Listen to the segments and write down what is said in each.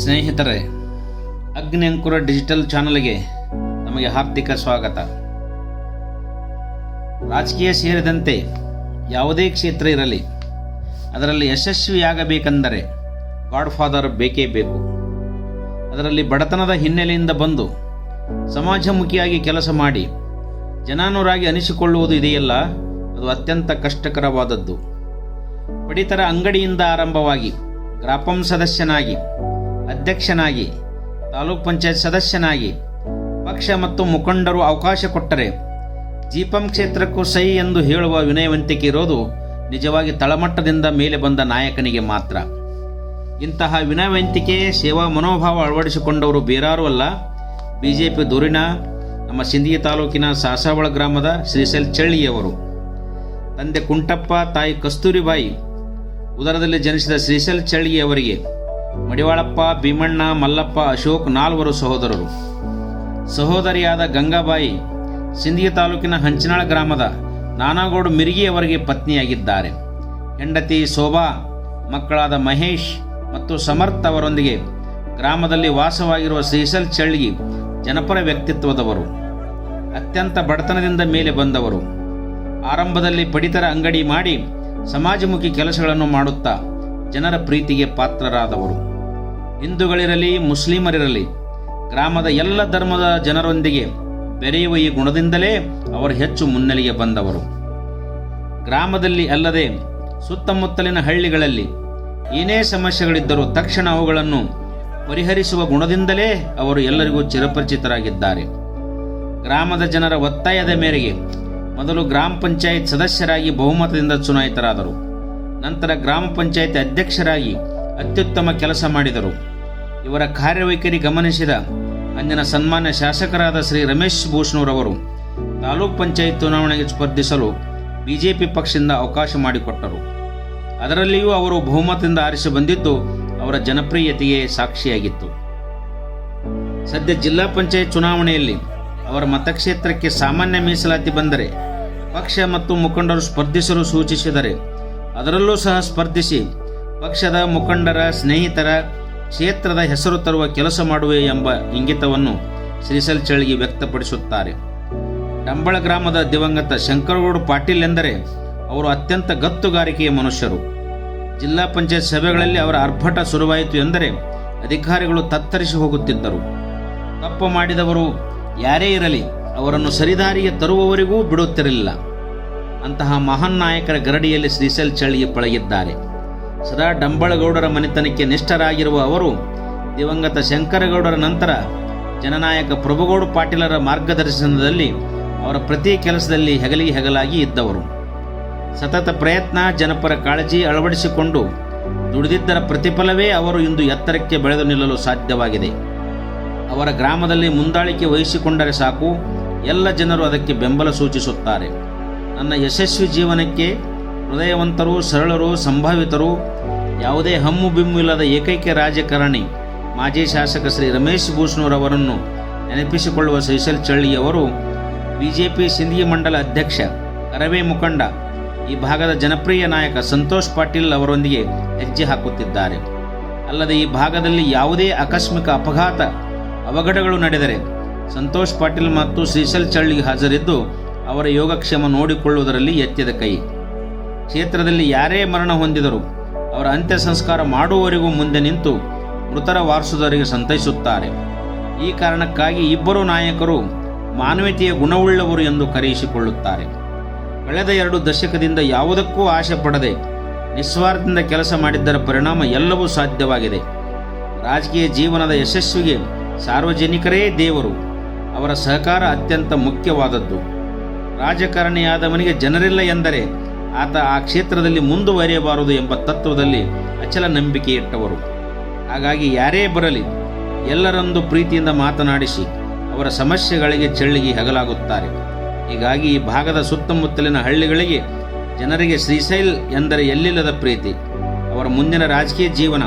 ಸ್ನೇಹಿತರೆ ಅಗ್ನಿಯಂಕುರ ಡಿಜಿಟಲ್ ಚಾನಲ್ಗೆ ನಮಗೆ ಹಾರ್ದಿಕ ಸ್ವಾಗತ. ರಾಜಕೀಯ ಸೇರಿದಂತೆ ಯಾವುದೇ ಕ್ಷೇತ್ರ ಇರಲಿ, ಅದರಲ್ಲಿ ಯಶಸ್ವಿಯಾಗಬೇಕೆಂದರೆ ಗಾಡ್ ಫಾದರ್ ಬೇಕೇ ಬೇಕು. ಅದರಲ್ಲಿ ಬಡತನದ ಹಿನ್ನೆಲೆಯಿಂದ ಬಂದು ಸಮಾಜಮುಖಿಯಾಗಿ ಕೆಲಸ ಮಾಡಿ ಜನಾನುರಾಗಿ ಅನಿಸಿಕೊಳ್ಳುವುದು ಇದೆಯಲ್ಲ, ಅದು ಅತ್ಯಂತ ಕಷ್ಟಕರವಾದದ್ದು. ಪಡಿತರ ಅಂಗಡಿಯಿಂದ ಆರಂಭವಾಗಿ ಗ್ರಾಪಂ ಸದಸ್ಯನಾಗಿ ಅಧ್ಯಕ್ಷನಾಗಿ, ತಾಲೂಕ್ ಪಂಚಾಯತ್ ಸದಸ್ಯನಾಗಿ, ಪಕ್ಷ ಮತ್ತು ಮುಖಂಡರು ಅವಕಾಶ ಕೊಟ್ಟರೆ ಜಿಪಂ ಕ್ಷೇತ್ರಕ್ಕೂ ಸೈ ಎಂದು ಹೇಳುವ ವಿನಯವಂತಿಕೆ ಇರೋದು ನಿಜವಾಗಿ ತಳಮಟ್ಟದಿಂದ ಮೇಲೆ ಬಂದ ನಾಯಕನಿಗೆ ಮಾತ್ರ. ಇಂತಹ ವಿನಯವಂತಿಕೆ, ಸೇವಾ ಮನೋಭಾವ ಅಳವಡಿಸಿಕೊಂಡವರು ಬೇರಾರು ಅಲ್ಲ, ಬಿಜೆಪಿ ದೂರಿನ ನಮ್ಮ ಸಿಂಧಗಿ ತಾಲೂಕಿನ ಸಾಸಾವಳ ಗ್ರಾಮದ ಶ್ರೀಶೈಲ್ ಚಳ್ಳಿಯವರು. ತಂದೆ ಕುಂಟಪ್ಪ, ತಾಯಿ ಕಸ್ತೂರಿಬಾಯಿ, ಉದರದಲ್ಲಿ ಜನಿಸಿದ ಶ್ರೀಶೈಲ್ ಚಳ್ಳಿಯವರಿಗೆ ಮಡಿವಾಳಪ್ಪ, ಭೀಮಣ್ಣ, ಮಲ್ಲಪ್ಪ, ಅಶೋಕ್ ನಾಲ್ವರು ಸಹೋದರರು. ಸಹೋದರಿಯಾದ ಗಂಗಾಬಾಯಿ, ಸಿಂದಗಿ ತಾಲೂಕಿನ ಹಂಚನಾಳ ಗ್ರಾಮದ ನಾನಾಗೌಡ ಮಿರ್ಗಿಯವರಿಗೆ ಪತ್ನಿಯಾಗಿದ್ದಾರೆ. ಹೆಂಡತಿ ಶೋಭಾ, ಮಕ್ಕಳಾದ ಮಹೇಶ್ ಮತ್ತು ಸಮರ್ಥ್ ಅವರೊಂದಿಗೆ ಗ್ರಾಮದಲ್ಲಿ ವಾಸವಾಗಿರುವ ಶ್ರೀಸಲ್ ಚಳ್ಳಿ ಜನಪರ ವ್ಯಕ್ತಿತ್ವದವರು. ಅತ್ಯಂತ ಬಡತನದಿಂದ ಮೇಲೆ ಬಂದವರು. ಆರಂಭದಲ್ಲಿ ಪಡಿತರ ಅಂಗಡಿ ಮಾಡಿ ಸಮಾಜಮುಖಿ ಕೆಲಸಗಳನ್ನು ಮಾಡುತ್ತಾ ಜನರ ಪ್ರೀತಿಗೆ ಪಾತ್ರರಾದವರು. ಹಿಂದೂಗಳಿರಲಿ, ಮುಸ್ಲಿಮರಿರಲಿ, ಗ್ರಾಮದ ಎಲ್ಲ ಧರ್ಮದ ಜನರೊಂದಿಗೆ ಬೆರೆಯುವ ಈ ಗುಣದಿಂದಲೇ ಅವರು ಹೆಚ್ಚು ಮುನ್ನೆಲೆಗೆ ಬಂದವರು. ಗ್ರಾಮದಲ್ಲಿ ಅಲ್ಲದೆ ಸುತ್ತಮುತ್ತಲಿನ ಹಳ್ಳಿಗಳಲ್ಲಿ ಏನೇ ಸಮಸ್ಯೆಗಳಿದ್ದರೂ ತಕ್ಷಣ ಅವುಗಳನ್ನು ಪರಿಹರಿಸುವ ಗುಣದಿಂದಲೇ ಅವರು ಎಲ್ಲರಿಗೂ ಚಿರಪರಿಚಿತರಾಗಿದ್ದಾರೆ. ಗ್ರಾಮದ ಜನರ ಒತ್ತಾಯದ ಮೇರೆಗೆ ಮೊದಲು ಗ್ರಾಮ ಪಂಚಾಯತ್ ಸದಸ್ಯರಾಗಿ ಬಹುಮತದಿಂದ ಚುನಾಯಿತರಾದರು. ನಂತರ ಗ್ರಾಮ ಪಂಚಾಯತ್ ಅಧ್ಯಕ್ಷರಾಗಿ ಅತ್ಯುತ್ತಮ ಕೆಲಸ ಮಾಡಿದರು. ಇವರ ಕಾರ್ಯವೈಖರಿ ಗಮನಿಸಿದ ಅಂದಿನ ಸನ್ಮಾನ್ಯ ಶಾಸಕರಾದ ಶ್ರೀ ರಮೇಶ್ ಭೂಷಣರವರು ತಾಲೂಕ್ ಪಂಚಾಯತ್ ಚುನಾವಣೆಗೆ ಸ್ಪರ್ಧಿಸಲು ಬಿಜೆಪಿ ಪಕ್ಷದಿಂದ ಅವಕಾಶ ಮಾಡಿಕೊಟ್ಟರು. ಅದರಲ್ಲಿಯೂ ಅವರು ಬಹುಮತದಿಂದ ಆರಿಸಿ ಬಂದಿದ್ದು ಅವರ ಜನಪ್ರಿಯತೆಗೆ ಸಾಕ್ಷಿಯಾಗಿತ್ತು. ಸದ್ಯ ಜಿಲ್ಲಾ ಪಂಚಾಯತ್ ಚುನಾವಣೆಯಲ್ಲಿ ಅವರ ಮತಕ್ಷೇತ್ರಕ್ಕೆ ಸಾಮಾನ್ಯ ಮೀಸಲಾತಿ ಬಂದರೆ ಪಕ್ಷ ಮತ್ತು ಮುಖಂಡರು ಸ್ಪರ್ಧಿಸಲು ಸೂಚಿಸಿದರೆ ಅದರಲ್ಲೂ ಸಹ ಸ್ಪರ್ಧಿಸಿ ಪಕ್ಷದ ಮುಖಂಡರ ಸ್ನೇಹಿತರ ಕ್ಷೇತ್ರದ ಹೆಸರು ತರುವ ಕೆಲಸ ಮಾಡುವೆ ಎಂಬ ಇಂಗಿತವನ್ನು ಶ್ರೀಸಲ್ ಚಳಿಗೆ ವ್ಯಕ್ತಪಡಿಸುತ್ತಾರೆ. ಡಂಬಳ ಗ್ರಾಮದ ದಿವಂಗತ ಶಂಕರಗೌಡ ಪಾಟೀಲ್ ಎಂದರೆ ಅವರು ಅತ್ಯಂತ ಗತ್ತುಗಾರಿಕೆಯ ಮನುಷ್ಯರು. ಜಿಲ್ಲಾ ಪಂಚಾಯತ್ ಸಭೆಗಳಲ್ಲಿ ಅವರ ಅರ್ಭಟ ಶುರುವಾಯಿತು ಎಂದರೆ ಅಧಿಕಾರಿಗಳು ತತ್ತರಿಸಿ ಹೋಗುತ್ತಿದ್ದರು. ತಪ್ಪು ಮಾಡಿದವರು ಯಾರೇ ಇರಲಿ ಅವರನ್ನು ಸರಿದಾರಿಗೆ ತರುವವರಿಗೂ ಬಿಡುತ್ತಿರಲಿಲ್ಲ. ಅಂತಹ ಮಹಾನ್ ನಾಯಕರ ಗರಡಿಯಲ್ಲಿ ಶ್ರೀಸೆಲ್ ಚಳಿಗೆ ಪಳಗಿದ್ದಾರೆ. ಸದಾ ಡಂಬಳಗೌಡರ ಮನೆತನಕ್ಕೆ ನಿಷ್ಠರಾಗಿರುವ ಅವರು, ದಿವಂಗತ ಶಂಕರಗೌಡರ ನಂತರ ಜನನಾಯಕ ಪ್ರಭುಗೌಡ ಪಾಟೀಲರ ಮಾರ್ಗದರ್ಶನದಲ್ಲಿ ಅವರ ಪ್ರತಿ ಕೆಲಸದಲ್ಲಿ ಹೆಗಲಿ ಹೆಗಲಾಗಿ ಇದ್ದವರು. ಸತತ ಪ್ರಯತ್ನ, ಜನಪರ ಕಾಳಜಿ ಅಳವಡಿಸಿಕೊಂಡು ದುಡಿದಿದ್ದರ ಪ್ರತಿಫಲವೇ ಅವರು ಇಂದು ಎತ್ತರಕ್ಕೆ ಬೆಳೆದು ನಿಲ್ಲಲು ಸಾಧ್ಯವಾಗಿದೆ. ಅವರ ಗ್ರಾಮದಲ್ಲಿ ಮುಂದಾಳಿಕೆ ವಹಿಸಿಕೊಂಡರೆ ಸಾಕು, ಎಲ್ಲ ಜನರು ಅದಕ್ಕೆ ಬೆಂಬಲ ಸೂಚಿಸುತ್ತಾರೆ. ನನ್ನ ಯಶಸ್ವಿ ಜೀವನಕ್ಕೆ ಹೃದಯವಂತರು, ಸರಳರು, ಸಂಭಾವಿತರು, ಯಾವುದೇ ಹಮ್ಮು ಬಿಮ್ಮು ಇಲ್ಲದ ಏಕೈಕ ರಾಜಕಾರಣಿ ಮಾಜಿ ಶಾಸಕ ಶ್ರೀ ರಮೇಶ್ ಭೂಷಣರವರನ್ನು ನೆನಪಿಸಿಕೊಳ್ಳುವ ಶ್ರೀಶೈಲ್ ಚಳ್ಳಿಯವರು ಬಿಜೆಪಿ ಸಿಂಧಿ ಮಂಡಲ ಅಧ್ಯಕ್ಷ, ಕರವೇ ಮುಖಂಡ, ಈ ಭಾಗದ ಜನಪ್ರಿಯ ನಾಯಕ ಸಂತೋಷ್ ಪಾಟೀಲ್ ಅವರೊಂದಿಗೆ ಹೆಜ್ಜೆ ಹಾಕುತ್ತಿದ್ದಾರೆ. ಅಲ್ಲದೆ ಈ ಭಾಗದಲ್ಲಿ ಯಾವುದೇ ಆಕಸ್ಮಿಕ ಅಪಘಾತ ಅವಘಡಗಳು ನಡೆದರೆ ಸಂತೋಷ್ ಪಾಟೀಲ್ ಮತ್ತು ಶ್ರೀಶೈಲ್ ಚಳ್ಳಿ ಹಾಜರಿದ್ದು ಅವರ ಯೋಗಕ್ಷೇಮ ನೋಡಿಕೊಳ್ಳುವುದರಲ್ಲಿ ಎತ್ತಿದ ಕೈ. ಕ್ಷೇತ್ರದಲ್ಲಿ ಯಾರೇ ಮರಣ ಹೊಂದಿದರೂ ಅವರ ಅಂತ್ಯ ಸಂಸ್ಕಾರ ಮಾಡುವವರೆಗೂ ಮುಂದೆ ನಿಂತು ಮೃತರ ವಾರಸುದಾರಿಗೆ ಸಂತೈಸುತ್ತಾರೆ. ಈ ಕಾರಣಕ್ಕಾಗಿ ಇಬ್ಬರು ನಾಯಕರು ಮಾನವೀಯತೆಯ ಗುಣವುಳ್ಳವರು ಎಂದು ಕರೆಯಿಸಿಕೊಳ್ಳುತ್ತಾರೆ. ಕಳೆದ ಎರಡು ದಶಕದಿಂದ ಯಾವುದಕ್ಕೂ ಆಶೆ ಪಡದೆ ನಿಸ್ವಾರ್ಥದಿಂದ ಕೆಲಸ ಮಾಡಿದ್ದರ ಪರಿಣಾಮ ಎಲ್ಲವೂ ಸಾಧ್ಯವಾಗಿದೆ. ರಾಜಕೀಯ ಜೀವನದ ಯಶಸ್ವಿಗೆ ಸಾರ್ವಜನಿಕರೇ ದೇವರು ಅವರ ಸಹಕಾರ ಅತ್ಯಂತ ಮುಖ್ಯವಾದದ್ದು. ರಾಜಕಾರಣಿಯಾದವನಿಗೆ ಜನರಿಲ್ಲ ಎಂದರೆ ಆತ ಆ ಕ್ಷೇತ್ರದಲ್ಲಿ ಮುಂದುವರಿಯಬಾರದು ಎಂಬ ತತ್ವದಲ್ಲಿ ಅಚಲ ನಂಬಿಕೆ ಇಟ್ಟವರು ಹಾಗಾಗಿ ಯಾರೇ ಬರಲಿ ಎಲ್ಲರಂದು ಪ್ರೀತಿಯಿಂದ ಮಾತನಾಡಿಸಿ ಅವರ ಸಮಸ್ಯೆಗಳಿಗೆ ಚಳ್ಳಿಗೆ ಹಗಲಾಗುತ್ತಾರೆ. ಹೀಗಾಗಿ ಈ ಭಾಗದ ಸುತ್ತಮುತ್ತಲಿನ ಹಳ್ಳಿಗಳಿಗೆ ಜನರಿಗೆ ಶ್ರೀಶೈಲ್ ಎಂದರೆ ಎಲ್ಲಿಲ್ಲದ ಪ್ರೀತಿ. ಅವರ ಮುಂದಿನ ರಾಜಕೀಯ ಜೀವನ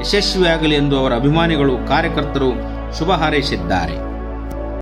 ಯಶಸ್ವಿಯಾಗಲಿ ಎಂದು ಅವರ ಅಭಿಮಾನಿಗಳು ಕಾರ್ಯಕರ್ತರು ಶುಭ ಹಾರೈಸಿದ್ದಾರೆ.